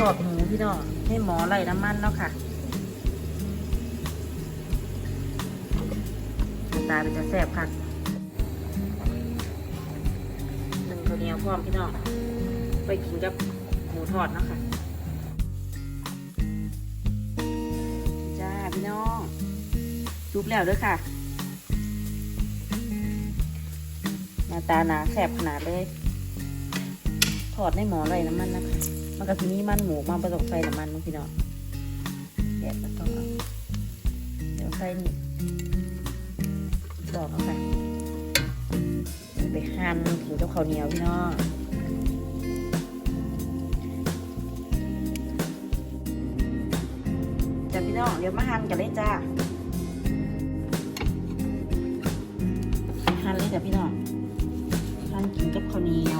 ทอดหมูพี่น้องให้หมอไหลน้ำมันเนาะค่ะตาเป็นจะแซ่บค่ะหนึ่งข้าวเนียวพร้อมพี่น้องไปกินกับหมูทอดเนาะค่ะจ้าพี่น้องซุปแล้วด้วยค่ะหน้าตาหนาแซ่บขนาดเลยทอดในหมอไรน้ำมันนะคะ มันก็จะมีมันหมูมาผสมใส่น้ำมันเนาะพี่น้องแยกแล้วต้องเอาเดี๋ยวใส่นี่ดอกเอาไปไปหั่นกินกับข้าวเหนียวพี่น้องจ้าพี่น้องเดี๋ยวมาหั่นกันเลยจ้าหั่นเลยจ้ะพี่น้องหั่นกินกับข้าวเหนียว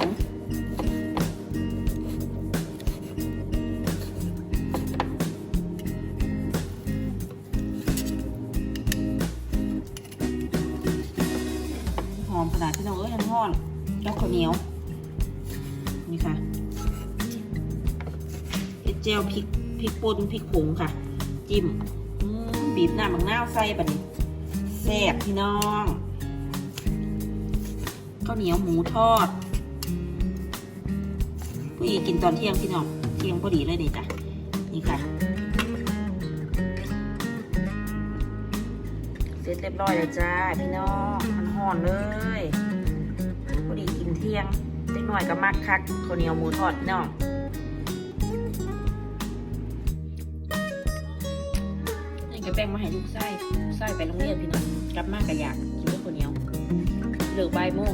ขนาดพี่น้องเอ้ยยังห่อนแล้วข้าวเหนียว นี่ค่ะเอ็ดเจลพริกพริกป่นพริกผงค่ะ จิ้มบีบหน้ามังน้าวใส่บันี้แซ่บพี่น้องข้าวเหนียวหมูทอดผู้อีกินตอนเที่ยงพี่น้องเที่ยงพอดีเลยนี่จ้ะนี่ค่ะเสร็จเรียบร้อยเลยจ้าพี่น้อง ห่อนเลยพอดีกินเที่ยงเล็กหน่อยก็มักคักข้าวเหนียวหมูทอดพี่น้องนี่ก็แบ่งมาให้ลูกไส้ไส้ไปโรงเรียนพี่น้องกลับมากก็อยากกินด้วยข้าวเหนียวเหลือใบโมง